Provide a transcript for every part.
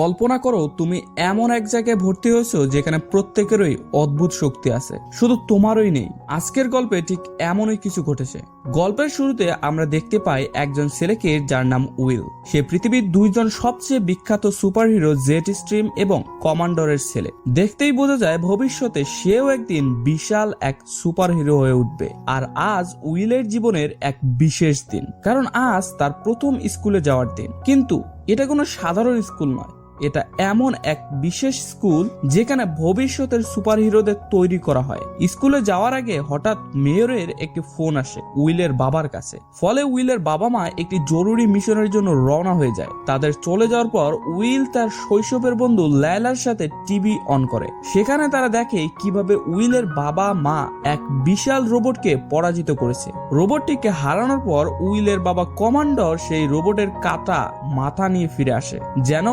কল্পনা করো, তুমি এমন এক জায়গায় ভর্তি হয়েছো যেখানে প্রত্যেকেরই অদ্ভুত শক্তি আছে। শুধু তোমারই নেই, আজকের গল্পে ঠিক এমনই কিছু ঘটেছে। গল্পের শুরুতে আমরা দেখতে পাই একজন ছেলেকে যার নাম উইল। সে পৃথিবীর দুইজন সবচেয়ে বিখ্যাত সুপারহিরো জেট স্ট্রিম এবং কমান্ডারের ছেলে। দেখতেই বোঝা যায় ভবিষ্যতে সেও একদিন বিশাল এক সুপারহিরো হয়ে উঠবে। আর আজ উইলের জীবনের এক বিশেষ দিন। কারণ আজ তার প্রথম স্কুলে যাওয়ার দিন। কিন্তু এটা কোনো সাধারণ স্কুল নয়। এটা এমন এক বিশেষ স্কুল যেখানে ভবিষ্যতের সুপারহিরোদের তৈরি করা হয়। স্কুলে যাওয়ার আগে হঠাৎ মেয়রের একটি ফোন আসে উইলের বাবার কাছে। ফলে উইলের বাবা মা একটি জরুরি মিশনের জন্য রওনা হয়ে যায়। তাদের চলে যাওয়ার পর উইল তার শৈশবের বন্ধু লায়লার সাথে টিভি অন করে। সেখানে তারা দেখে কীভাবে উইলের বাবা মা এক বিশাল রোবটকে পরাজিত করেছে। রোবটটিকে হারানোর পর উইলের বাবা কমান্ডার সেই রোবটের কাটা মাথা নিয়ে ফিরে আসে। যেন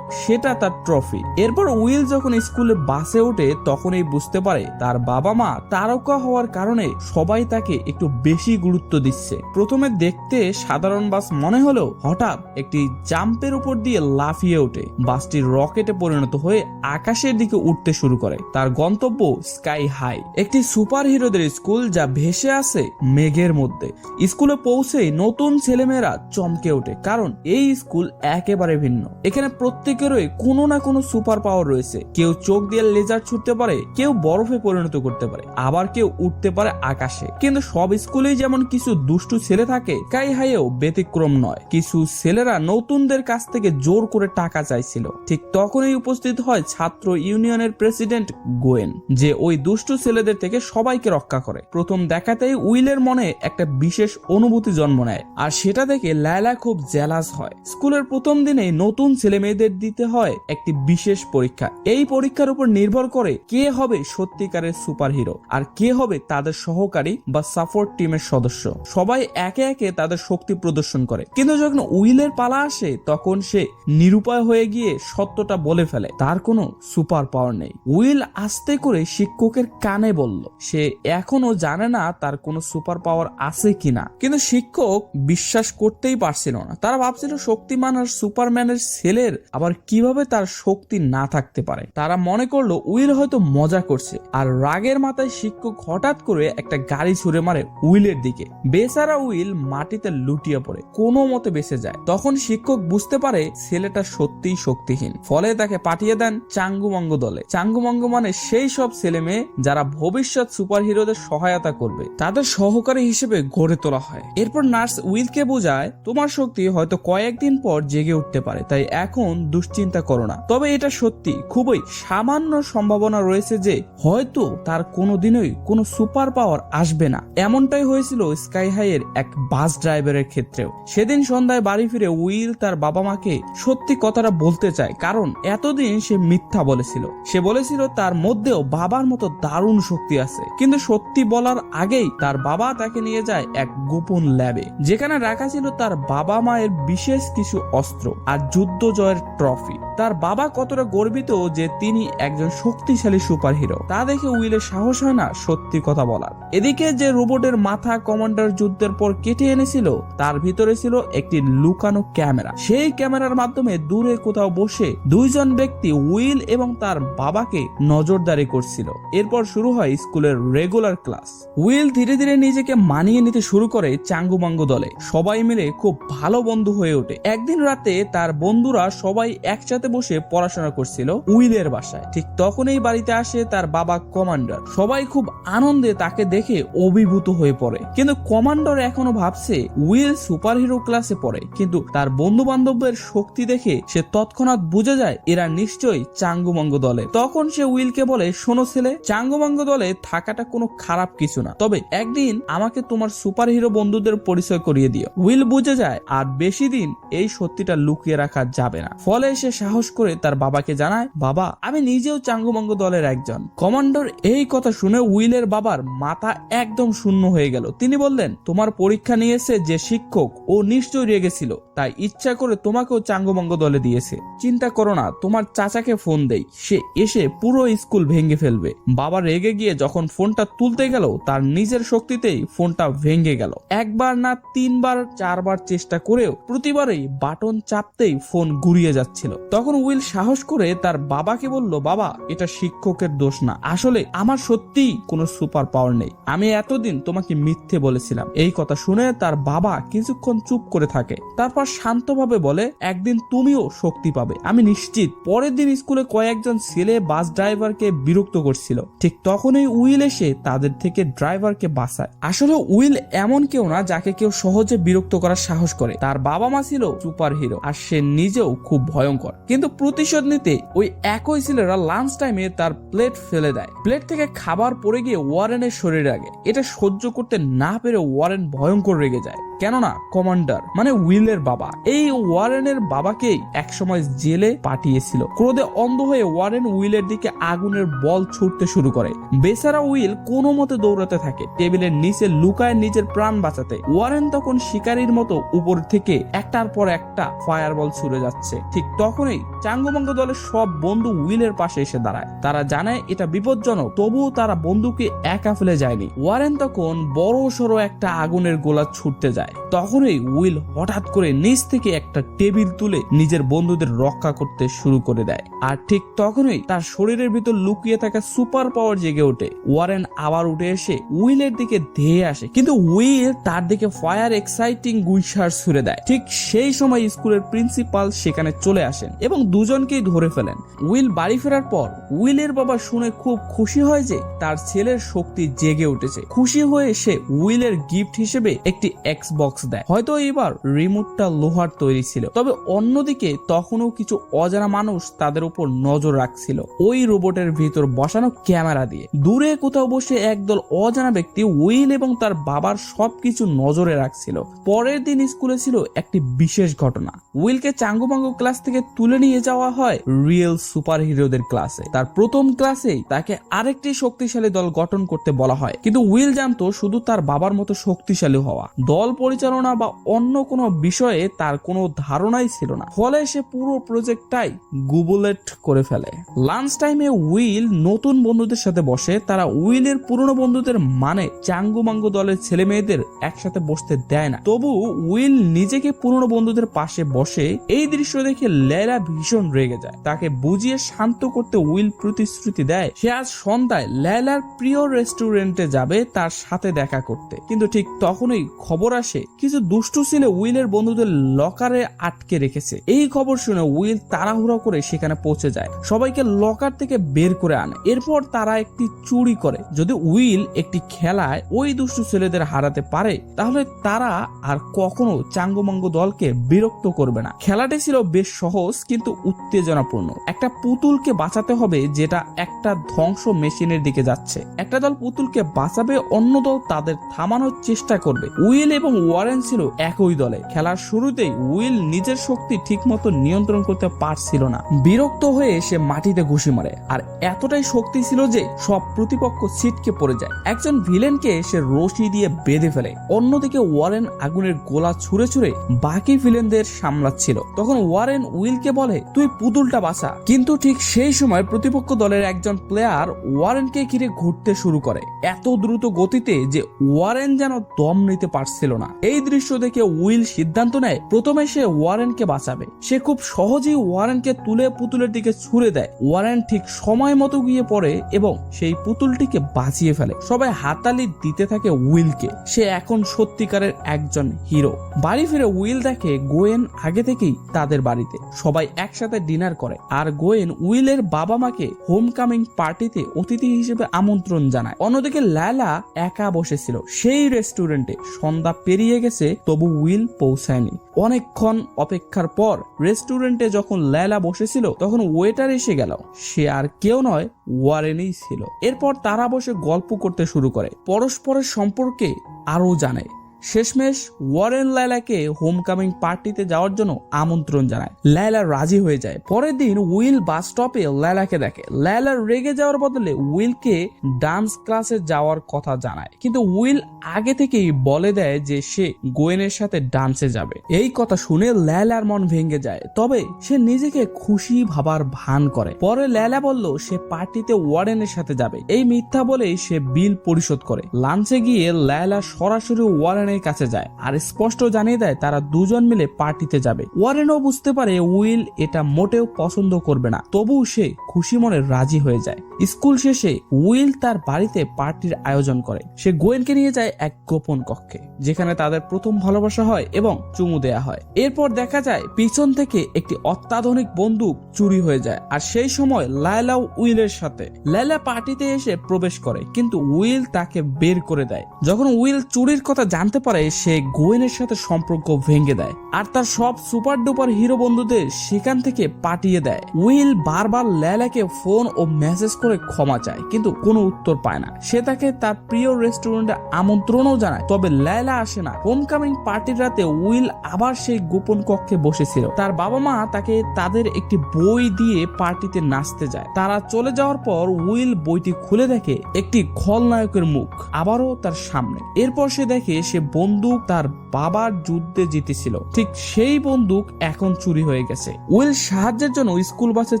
সেটা তার ট্রফি এরপর উইল যখন স্কুলে বাসে ওঠে, তখনই বুঝতে পারে তার বাবা মা তারকা হওয়ার কারণে সবাই তাকে একটু বেশি গুরুত্ব দিচ্ছে। প্রথমে দেখতে সাধারণ বাস মনে হলেও হঠাৎ একটি জাম্পের উপর দিয়ে লাফিয়ে ওঠে। বাসটি রকেটে পরিণত হয়ে আকাশের দিকে উঠতে শুরু করে। তার গন্তব্য স্কাই হাই। একটি সুপার হিরোদের স্কুল যা ভেসে আছে মেঘের মধ্যে। স্কুলে পৌঁছেই নতুন ছেলেমেয়েরা চমকে ওঠে, কারণ এই স্কুল একেবারে ভিন্ন। এখানে প্রত্যেকেরই কোনো না কোনো সুপার পাওয়ার রয়েছে। কেউ চোখ দিয়ে লেজার ছুটতে পারে, কেউ বরফে পরিণত করতে পারে, আবার কেউ উঠতে পারে আকাশে। কিন্তু সব স্কুলেই যেমন কিছু দুষ্টু ছেলে থাকে কাই হাইয়েও ব্যতিক্রম নয়। কিছু ছেলেরা নতুনদের কাছ থেকে জোর করে টাকা চাইছিল। ঠিক তখনই উপস্থিত হয় ছাত্র ইউনিয়নের প্রেসিডেন্ট গোয়েন, যে ওই দুষ্টু ছেলেদের থেকে সবাইকে রক্ষা করে। প্রথম দেখাতেই উইলের মনে একটা বিশেষ অনুভূতি জন্ম নেয়, আর সেটা দেখে লায়লা খুব জেলাস হয়। স্কুলের প্রথম দিনে নতুন ছেলে মেয়েদের দিতে হয় একটি বিশেষ পরীক্ষা। এই পরীক্ষার উপর নির্ভর করে কে হবে সত্যিকারের সুপার হিরো আর কে হবে তাদের সহকারী বা সাপোর্ট টিমের সদস্য। সবাই একে একে তাদের শক্তি প্রদর্শন করে। কিন্তু যখন উইলের পালা আসে, তখন সে নিরুপায় হয়ে গিয়ে সত্যটা বলে ফেলে। তার কোনো সুপার পাওয়ার নেই। উইল আস্তে করে শিক্ষকের কানে বলল, সে এখনও জানে না তার কোনো সুপার পাওয়ার আছে কিনা। কিন্তু শিক্ষক বিশ্বাস করতেই পারছিল না। তারা ভাবছিল শক্তিমান আর সুপারম্যানের ছেলের আবার কীভাবে তার শক্তি না থাকতে পারে? তারা মনে করল উইল হয়তো মজা করছে, আর রাগের মাথায় শিক্ষক হঠাৎ করে একটা গাড়ি ছুড়ে মারে উইলের দিকে। বেচারা উইল মাটিতে লুটিয়ে পড়ে, কোনো মতে বেঁচে যায়। তখন শিক্ষক বুঝতে পারে ছেলেটা সত্যিই শক্তিহীন। ফলে তাকে পাঠিয়ে দেন চাঙ্গুমঙ্গ দলে। চাঙ্গুমঙ্গ মানে সেই সব ছেলে মেয়ে যারা ভবিষ্যৎ সুপার হিরোদের সহায়তা করবে। তাদের সহকারী হিসেবে গড়ে তোলা হয়। এরপর নার্স উইলকে বোঝায়, তোমার শক্তি হয়তো কয়েকদিন পর জেগে উঠতে পারে, তাই এখন দুশ্চিন্তা করো না। তবে এটা সত্যি, খুবই সামান্য সম্ভাবনা রয়েছে যে হয়তো তার কোনোদিনই কোনো সুপার পাওয়ার আসবে না। এমনটাই হয়েছিল স্কাই হাইয়ের এক বাস ড্রাইভারের ক্ষেত্রেও। সেদিন সন্ধ্যায় বাড়ি ফিরে উইল তার বাবা মাকে সত্যি কথাটা বলতে চায়, কারণ এতদিন সে মিথ্যা বলেছিল। সে বলেছিল তার মধ্যেও বাবার মতো দারুণ শক্তি আছে। কিন্তু সত্যি বলার আগেই তার বাবা তাকে নিয়ে যায় এক গোপন ল্যাবে, যেখানে রাখা ছিল তার বাবা মায়ের বিশেষ কিছু অস্ত্র আর যুদ্ধ জয়ের ট্রফি। তার বাবা কতটা গর্বিত যে তিনি একজন শক্তিশালী সুপারহিরো। তা দেখে উইলের সাহস হয় না সত্যি কথা বলার। এদিকে যে রোবটের মাথা কমান্ডার যুদ্ধের পর কেটে এনেছিল, তার ভিতরে ছিল একটি লুকানো ক্যামেরা। সেই ক্যামেরার মাধ্যমে দূরে কোথাও বসে দুইজন ব্যক্তি উইল এবং তার বাবাকে নজরদারি করছিল। এরপর শুরু হয় স্কুলের রেগুলার ক্লাস। উইল ধীরে ধীরে নিজেকে মানিয়ে নিতে শুরু করে চাঙ্গুমাঙ্গু দলে। সবাই মিলে খুব ভালো বন্ধু হয়ে ওঠে। একদিন রাতে তার বন্ধুরা সবাই একসাথে বসে পড়াশোনা করছিল উইলের বাসায়। ঠিক তখনই বাড়িতে আসে তার বাবা কমান্ডার। সবাই খুব আনন্দে তাকে দেখে অভিভূত হয়ে পড়ে। কিন্তু কমান্ডার এখনও ভাবছে উইল সুপারহিরো ক্লাসে পড়ে। কিন্তু তার বন্ধু বান্ধবের শক্তি দেখে সে তৎক্ষণাৎ বুঝে যায় এরা নিশ্চয়ই চাঙ্গুমঙ্গ দলে তখন সে উইলকে বলে, শোনো ছেলে, চাঙ্গুমঙ্গ দলে থাকাটা কোনো খারাপ কিছু না। তবে একদিন আমাকে তোমার সুপার হিরো বন্ধুদের পরিচয় করিয়ে দিও। উইল বুঝে যায়, আর বেশি দিন এই সত্যিটা লুকিয়ে রাখা যাবে না। ফলে সে সাহস করে তার বাবাকে জানায়, বাবা, আমি নিজেও চাঙ্গুমঙ্গ দলের একজন। কমান্ডার এই কথা শুনে উইলের বাবার মাথা একদম শূন্য হয়ে গেল। তিনি বললেন, তোমার পরীক্ষা নিয়েছে যে শিক্ষক, ও নিশ্চয়ই রেগেছিল তাই ইচ্ছা করে তোমাকেও চাঙ্গমঙ্গ দলে দিয়েছে। চিন্তা করো না, তোমার চাচাকে ফোন দেই। সে এসে পুরো স্কুল ভেঙে ফেলবে। বাবা রেগে গিয়ে যখন ফোনটা তুলতে গেল, তার নিজের শক্তিতেই ফোনটা ভেঙে গেল। একবার না তিনবার, চারবার চেষ্টা করেও প্রতিবারই বাটন চাপতেই ফোন ঘুরিয়ে যাচ্ছিল। তখন উইল সাহস করে তার বাবাকে বলল, বাবা, এটা শিক্ষকের দোষ না। আসলে আমার সত্যি কোনো সুপার পাওয়ার নেই। আমি এতদিন তোমাকে মিথ্যে বলেছিলাম। এই কথা শুনে তার বাবা কিছুক্ষণ চুপ করে থাকে। তারপর শান্তভাবে বলে, একদিন তুমিও শক্তি পাবে। আমি নিশ্চিত পরের দিন স্কুলে কয়েকজন ছেলে বাস ড্রাইভারকে বিরক্ত করছিল। ঠিক তখনই উইল এসে তাদের থেকে ড্রাইভারকে বাঁচায়। আসলে উইল এমন কেউ না যাকে কেউ সহজে বিরক্ত করার সাহস করে। তার বাবা মা ছিল সুপার হিরো আর সে নিজেও খুব ভয়ঙ্কর। কিন্তু প্রতিশোধ নিতে ওই একই ছেলেরা লাঞ্চ টাইমে তার প্লেট ফেলে দেয়। প্লেট থেকে খাবার পড়ে গিয়ে ওয়ারেনের শরীরে আগে। এটা সহ্য করতে না পেরে ওয়ারেন ভয়ঙ্কর রেগে যায়। কেননা কমান্ডার মানে উইলের বাবা, এই ওয়ারেনের বাবাকেই একসময় জেলে পাঠিয়েছিল। ক্রোধে অন্ধ হয়ে ওয়ারেন উইলের দিকে আগুনের বল ছুটতে শুরু করে। বেচারা উইল কোনো মতে দৌড়াতে থাকে, টেবিলের নিচে লুকায় নিজের প্রাণ বাঁচাতে। ওয়ারেন তখন শিকারীর মতো উপর থেকে একটার পর একটা ফায়ার বল ছুড়ে যাচ্ছে। ঠিক তখনই চাঙ্গমঙ্গ দলের সব বন্ধু উইলের পাশে এসে দাঁড়ায়। তারা জানে এটা বিপজ্জনক, তবুও তারা বন্ধুকে একা ফেলে যায়নি। ওয়ারেন তখন বড় সড়ো একটা আগুনের গোলা ছুটতে যায়। তখনই উইল হঠাৎ করে নিচ থেকে একটা টেবিল তুলে নিজের বন্ধুদের রক্ষা করতে শুরু করে দেয়। আর ঠিক তখনই তার শরীরের ভিতর লুকিয়ে থাকা সুপার পাওয়ার জেগে ওঠে। ওয়ারেন আবার উঠে এসে উইলের দিকে ধেয়ে আসে, কিন্তু উইল তার দিকে ফায়ার এক্সাইটিং গুইসার ছুড়ে দেয়। ঠিক সেই সময় স্কুলের প্রিন্সিপাল সেখানে চলে আসেন এবং দুজনকেই ধরে ফেলেন। উইল বাড়ি ফেরার পর উইলের বাবা শুনে খুব খুশি হয় যে তার ছেলের শক্তি জেগে উঠেছে। খুশি হয়ে সে উইলের গিফট হিসেবে একটি এক্স বক্স দেয়। হয়তো এবার রিমোটটা লোহার তৈরি ছিল। তবে অন্যদিকে তখনও কিছু অজানা মানুষ তাদের উপর নজর রাখছিল। ওই রোবটের ভিতর বসানো ক্যামেরা দিয়ে। দূরে কোথাও বসে একদল অজানা ব্যক্তি উইল এবং তার বাবার সবকিছু নজরে রাখছিল। পরের দিন স্কুলে ছিল একটি বিশেষ ঘটনা। উইলকে চাঙ্গুমাঙ্গু ক্লাস থেকে তুলে নিয়ে যাওয়া হয় রিয়েল সুপার হিরোদের ক্লাসে তার প্রথম ক্লাসেই তাকে আরেকটি শক্তিশালী দল গঠন করতে বলা হয়। কিন্তু উইল জানতো শুধু তার বাবার মতো শক্তিশালী হওয়া। দল পরিচালনা বা অন্য কোনো বিষয়ে তার কোনো ধারণাই ছিল না। ফলে সে পুরো প্রজেক্টটাই গুবলেট করে ফেলে। লাঞ্চ টাইমে উইল নতুন বন্ধুদের সাথে বসে, তারা উইলের পুরনো বন্ধুদের মানে চাঙ্গু মাঙ্গু দলের ছেলে মেয়েদের একসাথে বসতে দেয় না। তবু উইল নিজেকে পুরনো বন্ধুদের পাশে বসে এই দৃশ্য দেখে লেলা ভীষণ রেগে যায়। তাকে বুঝিয়ে শান্ত করতে উইল প্রতিশ্রুতি দেয়, সে আজ সন্ধ্যায় লেলার প্রিয় রেস্টুরেন্টে যাবে তার সাথে দেখা করতে। কিন্তু ঠিক তখনই খবর আসে কিছু দুষ্টু ছেলে উইলের বন্ধুদের লকারে আটকে রেখেছে। এই খবর শুনে উইল তাড়াহুড়ো করে সেখানে পৌঁছে যায়। সবাইকে লকার থেকে বের করে আনে। এরপর তারা একটি চুরি করে। যদি উইল একটি খেলায় ওই দুষ্টু ছেলেদের হারাতে পারে, তাহলে তারা আর কখনো চাঙ্গমাঙ্গ দলকে বিরক্ত করবে না। খেলাটি ছিল বেশ সহজ কিন্তু উত্তেজনাপূর্ণ। একটা পুতুলকে বাঁচাতে হবে যেটা একটা ধ্বংস মেশিনের দিকে যাচ্ছে। একটা দল পুতুলকে বাঁচাবে, অন্য দল তাদের থামানোর চেষ্টা করবে। উইল এবং ওয়ারেন ছিল একই দলে। খেলার শুরুতেই উইল নিজের শক্তি ঠিকমতো নিয়ন্ত্রণ করতে পারছিল না। বিরক্ত হয়ে সে মাটিতে ঘুষি মারে। আর এতটাই শক্তি ছিল যে সব প্রতিপক্ষ ছিটকে পড়ে যায়। একজন ভিলেনকে সে রশি দিয়ে বেঁধে ফেলে। অন্যদিকে ওয়ারেন আগুনের গোলা ছুঁড়ে ছুঁড়ে বাকি ভিলেনদের সামলাচ্ছিল। তখন ওয়ারেন উইলকে বলে, তুই পুতুলটা বাঁচা কিন্তু ঠিক সেই সময় প্রতিপক্ষ দলের একজন প্লেয়ার ওয়ারেনকে ঘিরে ঘুরতে শুরু করে। এত দ্রুত গতিতে যে ওয়ারেন যেন দম নিতে পারছিল না। এই দৃশ্য দেখে উইল সিদ্ধান্ত নেয়, প্রথমে সে ওয়ারেনকে বাঁচাবে। সে খুব সহজেই ওয়ারেনকে তুলে পুতুলের দিকে ছুড়ে দেয়। ওয়ারেন ঠিক সময় মতো গিয়ে পড়ে এবং সেই পুতুলটিকে বাঁচিয়ে ফেলে। সবাই হাতালি দিতে থাকে উইলকে। সে এখন সত্যিকারের একজন হিরো। বাড়ি ফিরে উইল দেখে গোয়েন আগে থেকেই তাদের বাড়িতে। সবাই একসাথে ডিনার করে। আর গোয়েন উইলের বাবা মাকে হোম কামিং পার্টিতে অতিথি হিসেবে আমন্ত্রণ জানায়। অন্যদিকে লায়লা একা বসেছিল। সেই রেস্টুরেন্টে সন্ধ্যা পেরিয়ে গেছে, তবু উইল পৌঁছায়নি। অনেকক্ষণ অপেক্ষার পর রেস্টুরেন্টে যখন লেলা বসেছিল, তখন ওয়েটার এসে গেল। সে আর কেউ নয়, ওয়ারেনই ছিল। এরপর তারা বসে গল্প করতে শুরু করে। পরস্পরের সম্পর্কে আরও জানে। শেষমেশ ওয়ারেন লাইলাকে হোমকামিং পার্টিতে যাওয়ার জন্য আমন্ত্রণ জানায়। লাইলা রাজি হয়ে যায়। পরের দিন উইল বাস স্টপে লাইলাকে দেখে। লাইলা রেগে যাওয়ার বদলে উইলকে ডান্স ক্লাসে যাওয়ার কথা জানায়। কিন্তু উইল আগে থেকেই বলে দেয় যে সে গোয়েনের সাথে ডান্সে যাবে। এই কথা শুনে ল্যালার মন ভেঙে যায়। তবে সে নিজেকে খুশি ভাবার ভান করে। পরে ল্যালা বলল, সে পার্টিতে ওয়ারেনের সাথে যাবে। এই মিথ্যা বলেই সে বিল পরিশোধ করে। লাঞ্চে গিয়ে ল্যালা সরাসরি ওয়ারেনের কাছে যায় আর স্পষ্ট জানিয়ে দেয় তারা দুজন মিলে পার্টিতে যাবে। ওয়ারেনও বুঝতে পারে উইল এটা মোটেও পছন্দ করবে না। তবুও সে খুশি মনে রাজি হয়ে যায়। স্কুল শেষে উইল তার বাড়িতে পার্টির আয়োজন করে। সে গোয়েনকে নিয়ে যায় এক গোপন কক্ষে, যেখানে তাদের প্রথম ভালোবাসা হয় এবং চুমু দেয়া হয়। এরপর দেখা যায় পিছন থেকে একটি অত্যাধুনিক বন্দুক চুরি হয়ে যায় আর সেই সময় লায়লা উইলের সাথে। লায়লা পার্টিতে এসে প্রবেশ করে, কিন্তু উইল তাকে বের করে দেয়। যখন উইল চুরির কথা জানতে পারে সে গোয়েনের সাথে সম্পর্ক ভেঙে দেয় আর তার সব সুপার ডুপার হিরো বন্ধুদের সেখান থেকে পাঠিয়ে দেয়। উইল বারবার ল্যালাকে ফোন ও মেসেজ করে ক্ষমা চায়, কিন্তু কোনো উত্তর পায় না। সে তাকে তার প্রিয় রেস্টুরেন্টে আমন্ত্রণও জানায়, তবে ল্যালা আসে না। হোমকামিং পার্টির রাতে উইল আবার সেই গোপন কক্ষে বসেছিল। তার বাবা মা তাকে তাদের একটি বই দিয়ে পার্টিতে নাচতে যায়। তারা চলে যাওয়ার পর উইল বইটি খুলে দেখে একটি খলনায়কের মুখ, আবারও তার সামনে। এরপর সে দেখে সে বন্দুক তার বাবার যুদ্ধে জিতেছিল। ঠিক সেই বন্দুক এখন চুরি হয়ে গেছে। উইল সাহায্যের জন্য স্কুল বাসের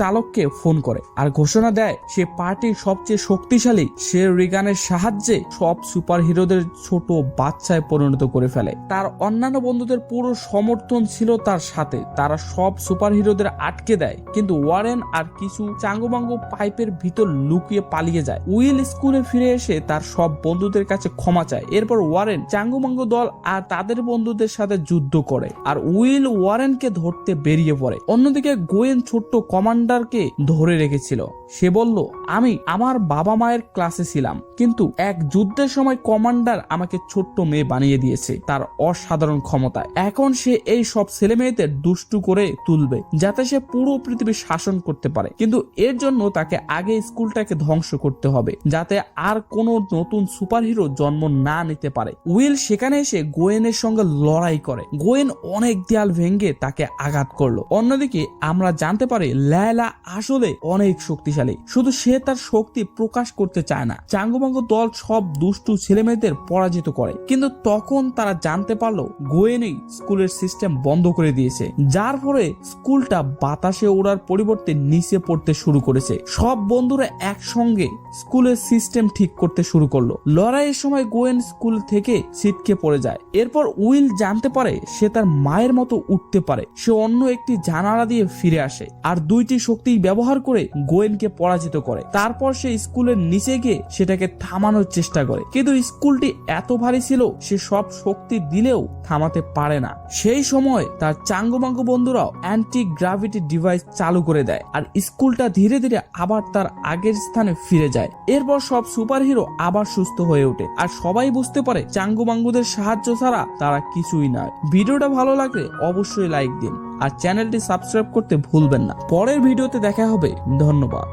চালককে ফোন করে আর ঘোষণা দেয়, সে পার্টির সবচেয়ে শক্তিশালী, সে রিগানের সাহায্যে সব সুপার হিরোদের ছোট বাচ্চায় পরিণত করে ফেলে। তার অন্যান্য বন্ধুদের পুরো সমর্থন ছিল তার সাথে। তারা সব সুপার হিরোদের আটকে দেয়, কিন্তু ওয়ারেন আর কিছু চাঙ্গুমাঙ্গু পাইপের ভিতর লুকিয়ে পালিয়ে যায়। উইল স্কুলে ফিরে এসে তার সব বন্ধুদের কাছে ক্ষমা চায়। এরপর ওয়ারেন চাঙ্গুমাঙ্গু দল আর তাদের বন্ধুদের সাথে যুদ্ধ করে। আর উইল ওয়ারেনকে ধরতে বেরিয়ে পড়ে। অন্যদিকে গোয়েন ছোট্ট কমান্ডারকে ধরে রেখেছিল। সে বলল, আমি আমার বাবা মায়ের ক্লাসে ছিলাম, কিন্তু এক যুদ্ধের সময় কমান্ডার আমাকে ছোট্ট মেয়ে বানিয়ে দিয়েছে, তার অসাধারণ ক্ষমতা। এখন সে এই সব ছেলে মেয়েদের দুষ্টু করে তুলবে, যাতে সে পুরো পৃথিবী শাসন করতে পারে। কিন্তু এর জন্য তাকে আগে স্কুলটাকে ধ্বংস করতে হবে, যাতে আর কোনো নতুন সুপারহিরো জন্ম না নিতে পারে। উইল সেখানে এসে গোয়েনের সঙ্গে লড়াই করে। গোয়েন অনেক দেয়াল ভেঙে তাকে আঘাত করল। অন্যদিকে আমরা জানতে পারি, লায়লা আসলে অনেক শক্তিশালী। শুধু সে তার শক্তি প্রকাশ করতে চায় না, চাঙ্গুমাঙ্গ দল সব দুষ্টু ছেলেমেয়েদের পরাজিত করে। কিন্তু তখন তারা জানতে পারল, গোয়েনই স্কুলের সিস্টেম বন্ধ করে দিয়েছে, যার ফলে স্কুলটা বাতাসে ওড়ার পরিবর্তে নিচে পড়তে শুরু করেছে। সব বন্ধুরা একসঙ্গে স্কুলের সিস্টেম ঠিক করতে শুরু করল। লড়াইয়ের সময় গোয়েন স্কুল থেকে ছিটকে পড়ে যায়। এরপর উইল জানতে পারে সে তার মায়ের মতো উঠতে পারে। সে অন্য একটি জানালা দিয়ে ফিরে আসে আর দুইটি শক্তি ব্যবহার করে গোয়েনকে পরাজিত করে। তারপর সে স্কুলের নিচে গিয়ে সেটাকে থামানোর চেষ্টা করে। কিন্তু স্কুলটি এত ভারী ছিল, সে সব শক্তি দিলেও থামাতে পারে না। সেই সময় তার চাঙ্গুমাঙ্গু বন্ধুরাও অ্যান্টি গ্রাভিটি ডিভাইস চালু করে দেয় আর স্কুলটা ধীরে ধীরে আবার তার আগের স্থানে ফিরে যায়। এরপর সব সুপারহিরো আবার সুস্থ হয়ে ওঠে। আর সবাই বুঝতে পারে চাঙ্গুমাঙ্গুদের সাহায্য ছাড়া তারা কিছুই নয়। ভিডিওটা ভালো লাগলে অবশ্যই লাইক দিন। আর চ্যানেলটি সাবস্ক্রাইব করতে ভুলবেন না। পরের ভিডিওতে দেখা হবে। ধন্যবাদ।